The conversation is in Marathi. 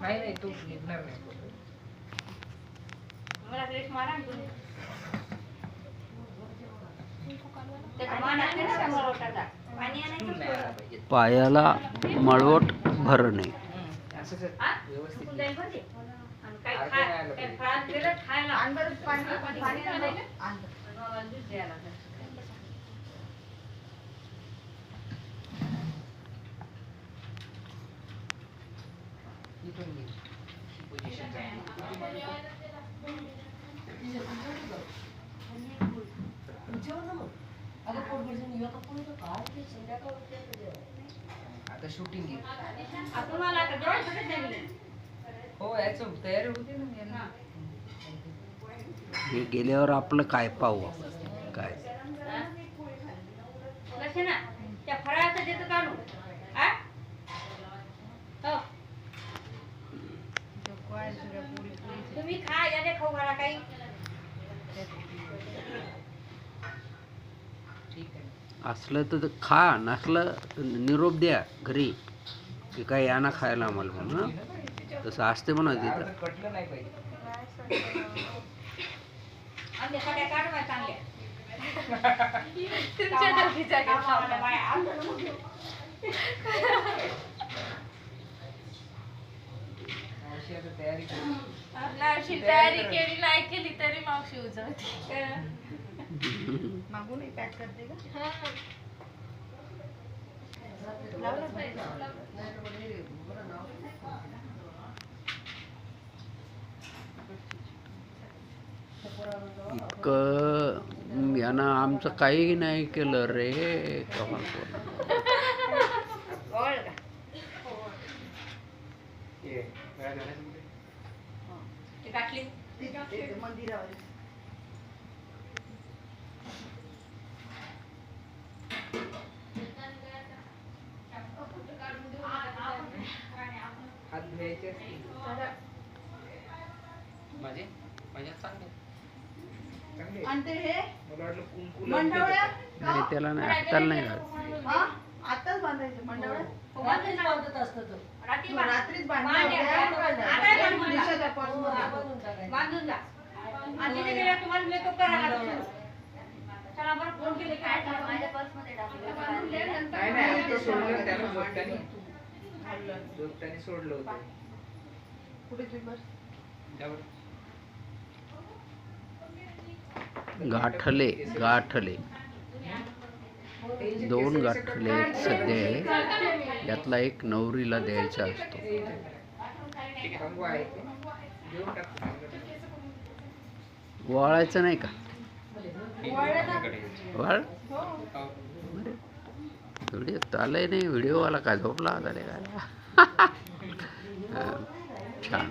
नाही नाही तो निघणार नाही मला प्लेट मारा तुम्ही. पाणी आणायचं नाही पाहिजे पायाला मळवट भरणे हम्म, हा? व्यवस्थित जाईल बरं ते. आणि काय काय दिलं खायला. आणि बरं पाणी पाणी पाणी नाही आणायला? आलं? आणलं. आणि बाबा दूध द्यायला इथून पोझिशन काय आता शूटिंग घे आपण. हो याचं तयारी होती ना यांना. हा. गेल्यावर आपलं काय पाहू काय हा? लक्ष ना त्या फळाचं देतो काढून हा? हो. तुम्ही खा याने खाऊ घाला काही. असलं तर खा नसलं तर निरोप द्या घरी. की काय यांना खायला आम्हाला म्हणून? तसं असते म्हणा तिथं. अशी तयारी केली नाही केली तरी मावशी उजवते. मागून पॅक करते का? इतकं यानं आमचं काही नाही केलं रे कमाल कळलं का? ये, गळ्यात घालायचं कुठे? ती गाठली मंदिरावर. हात धुवायचे असतील. माझे? माझ्या चांगले. चांगले. आणि ते हे? मला वाटलं कुंकू मंडवळ्या? नाही त्याला नाही. हाताला नाही हा? आताच बांधायचे मंडवळ्या? रात्रीच बांधत असतो तो. रात्री. रात्रीच बांधला बांध या, बांध. आता बांध मला. दिशाच्या पर्समध्ये. बांधून जा. आणि तिथे गेल्यावर तुम्हाला मेकअप करायला लागतो चला बरं फोन केले काय माझ्या पर्समध्ये नाही नाही आता सोडलं त्याला जोगट्याने जोगट्याने सोडलं होतं. कुठे तुम्ही बस? त्यावर. गाठले गाठले. दोन गाठले सध्या. आहे यातला एक नवरीला द्यायचा असतो कंगू आहे ते. देऊन टाकतो वळायचं नाही का? वळ? व्हिडिओ चालय नाही व्हिडिओवाला काय झोपला होता रे काय? छान.